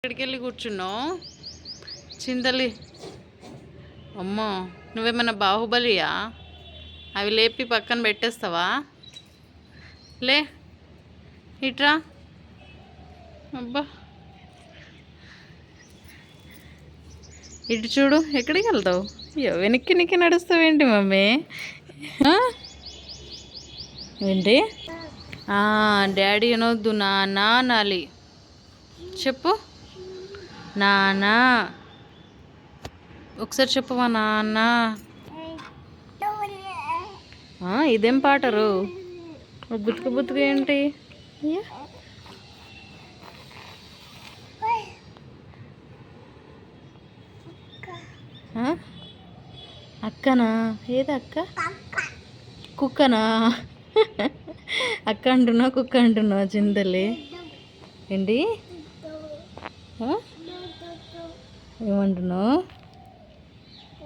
ఇక్కడికి వెళ్ళి కూర్చున్నావు? చింతలి. అమ్మో నువ్వేమన్నా బాహుబలియా? అవి లేపి పక్కన పెట్టేస్తావా? లే ఇట్రా. అబ్బా. ఇటు చూడు ఎక్కడికి వెళ్తావు? అయ్యో వెనక్కి నిక్కి నడుస్తావేంటి మమ్మీ? ఏంటి? ఆ, డాడీ అనొద్దు నాన్న అనాలి. చెప్పు. నానా. ఒకసారి చెప్పవా నాన్న ఇదేం పాటరు? బుతుకు బుతుకు ఏంటి? అక్కనా? ఏది అక్క? కుక్కనా? అక్క అంటున్నా కుక్క అంటున్నా చింతలే ఏంటి? ఏమంటున్నావు?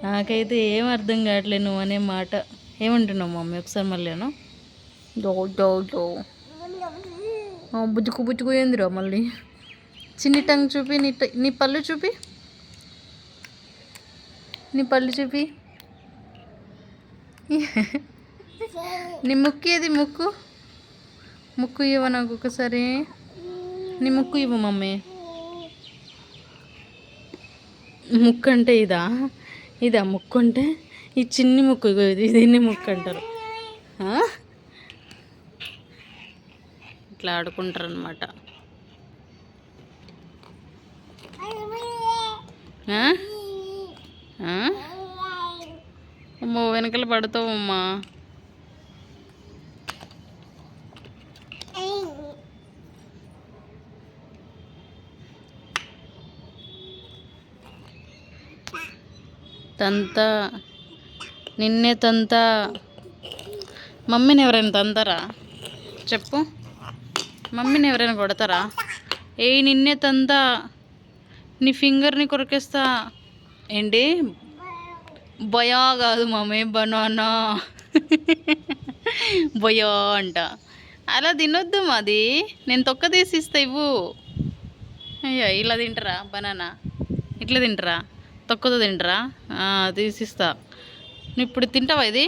నాకైతే ఏం అర్థం కావట్లేదు నువ్వు అనే మాట. ఏమంటున్నావు మమ్మీ? ఒకసారి మళ్ళీను డో డో డో బుజ్జుకు బుజ్జుకు ఏందిరా మళ్ళీ? చిన్ని టంగ్ చూపి నీ ట- నీ పళ్ళు చూపి. నీ పళ్ళు చూపి. నీ ముక్కు ఏది? ముక్కు? ముక్కు ఇవ్వ నాకు ఒకసారి. నీ ముక్కు ఇవ్వ మమ్మీ. ముక్కు అంటే ఇదా? ఇదా ముక్కు అంటే ఈ చిన్ని ముక్కు దీన్ని ముక్కు అంటారు. ఇట్లా ఆడుకుంటారు అనమాట అమ్మో వెనకలు పడతావు అమ్మా తంత నిన్నే తంత. మమ్మీని ఎవరైనా తంతారా? చెప్పు. మమ్మీని ఎవరైనా కొడతారా? ఏ నిన్నే తంత. నీ ఫింగర్ని కొరికేస్తా. ఏంటి? బయా కాదు మమ్మీ బనానా. బయా అంట. అలా తినొద్దు మాది. నేను తొక్క తీసి ఇస్తా ఇవ్వు. అయ్యో ఇలా తింటారా? బనానా. ఇట్లా తింటారా? తొక్కతో తింటారా? తీసిస్తా. నువ్వు ఇప్పుడు తింటావా ఇది?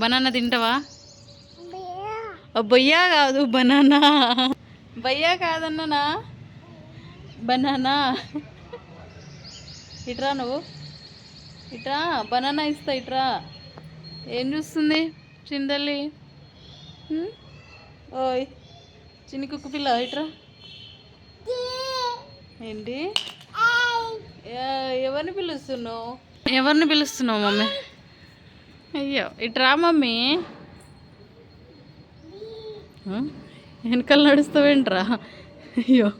బనానా తింటావా? బొయ్యా కాదు బనానా. బయ్యా కాదన్నానా బనానా. ఇట్రా నువ్వు. ఇట్రా బనానా ఇస్తా ఇట్రా. ఏం చూస్తుంది చిందల్లి? ఓయ్ చిన్ని కుక్క పిల్ల ఇట్రా. ఏంటి? ఎవరిని పిలుస్తున్నావు? ఎవరిని పిలుస్తున్నావు మమ్మీ? అయ్యో ఇట్రా మమ్మీ? వెనకాల నడుస్తావేంట్రా? అయ్యో.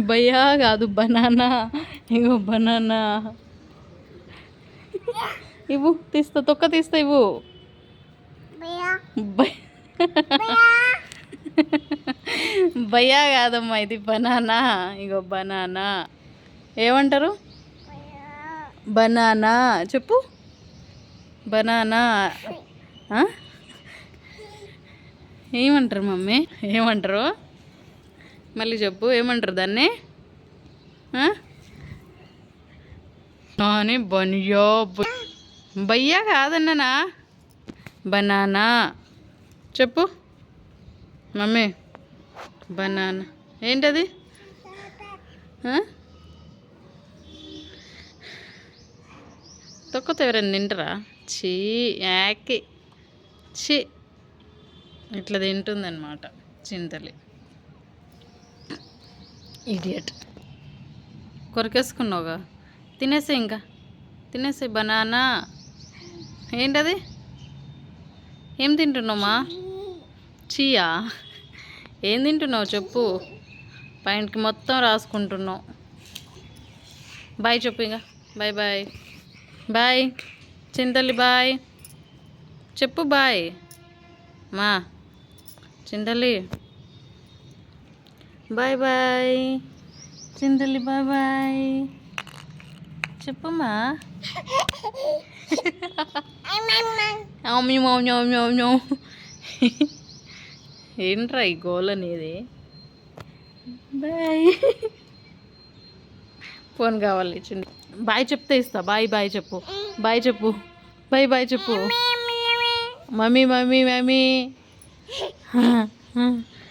భయ్యా కాదు బనానా. ఇగో బనానా. ఇవ్వు తీస్తా తొక్క తీస్తా ఇవ్వు. బై- భయ్యా కాదమ్మా ఇది బనానా. ఇగో బనానా. ఏమంటారు? బనానా. చెప్పు. బనానా. ఏమంటారు మమ్మీ? ఏమంటారు? మళ్ళీ చెప్పు. ఏమంటారు దాన్ని? ఆ? అని బనియా బయ్యా కాదన్ననా? బనానా. చెప్పు. మమ్మీ. బనానా. ఏంటది? తొక్కతో ఎవరైనా తింటారా? చీ యాకి. చీ. ఇట్లా తింటుందన్నమాట చింతలి. ఇడియట్ కొరికేసుకున్నావుగా? తినేసే ఇంకా. తినేసే బనానా. ఏంటది? ఏం తింటున్నామా చీయా? ఏం తింటున్నావు చెప్పు. పైనకి మొత్తం రాసుకుంటున్నావు. బాయ్ చెప్పు ఇంకా. Bye bye. బాయ్. చింతల్లి బాయ్. చెప్పు బాయ్. మా. చింతల్లి. Bye bye. చింతల్లి bye bye. చెప్పమ్మా మ్యూ మ్యూ మ్యూ మ్యూ ఏంట్రా ఈ గోల్ అనేది? బాయ్. ఫోన్ కావాలి చిన్న బాయ్ చెప్తే ఇస్తా. బాయ్ బాయ్ చెప్పు. బాయ్ చెప్పు. బాయ్ బాయ్ చెప్పు. Mummy mummy mummy.